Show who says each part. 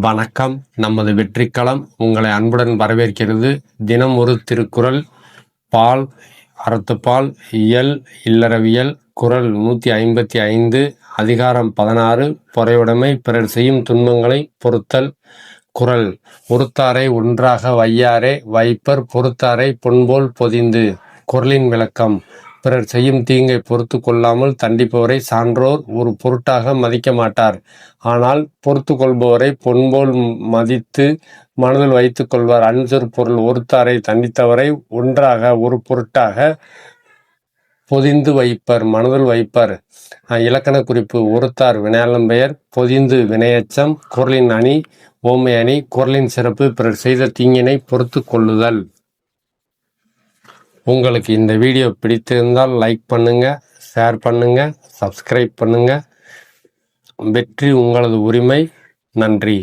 Speaker 1: வணக்கம். நமது வெற்றிக்களம் உங்களை அன்புடன் வரவேற்கிறது. தினம் ஒரு திருக்குறள். பால் அறத்துப்பால் இயல் இல்லறவியல் குறள் நூற்றி ஐம்பத்தி ஐந்து அதிகாரம் பதினாறு பொறையுடைமை பிறர் செய்யும் துன்பங்களை பொறுத்தல் குறள் ஒருத்தாரை ஒன்றாக வையாரே வைப்பர் பொறுத்தாரை பொன்போல் பொதிந்து குரலின் விளக்கம். பிறர் செய்யும் தீங்கை பொறுத்து கொள்ளாமல் தண்டிப்பவரை சான்றோர் ஒரு பொருட்டாக மதிக்க மாட்டார். ஆனால் பொறுத்து கொள்பவரை பொன்போல் மதித்து மனதில் வைத்துக் கொள்வார். அன்சொற் பொருள் ஒருத்தாரை தண்டித்தவரை ஒன்றாக ஒரு பொருட்டாக பொதிந்து வைப்பர் மனதில் வைப்பர். இலக்கண குறிப்பு. ஒருத்தார் வினையாளன் பெயர் பொதிந்து வினையச்சம் குரலின் அணி ஓமை அணி குரலின் சிறப்பு பிறர் செய்த தீங்கினை பொறுத்து கொள்ளுதல். உங்களுக்கு இந்த வீடியோ பிடித்திருந்தால் லைக் பண்ணுங்கள் ஷேர் பண்ணுங்கள் சப்ஸ்கிரைப் பண்ணுங்கள் வெற்றி உங்களது உரிமை. நன்றி.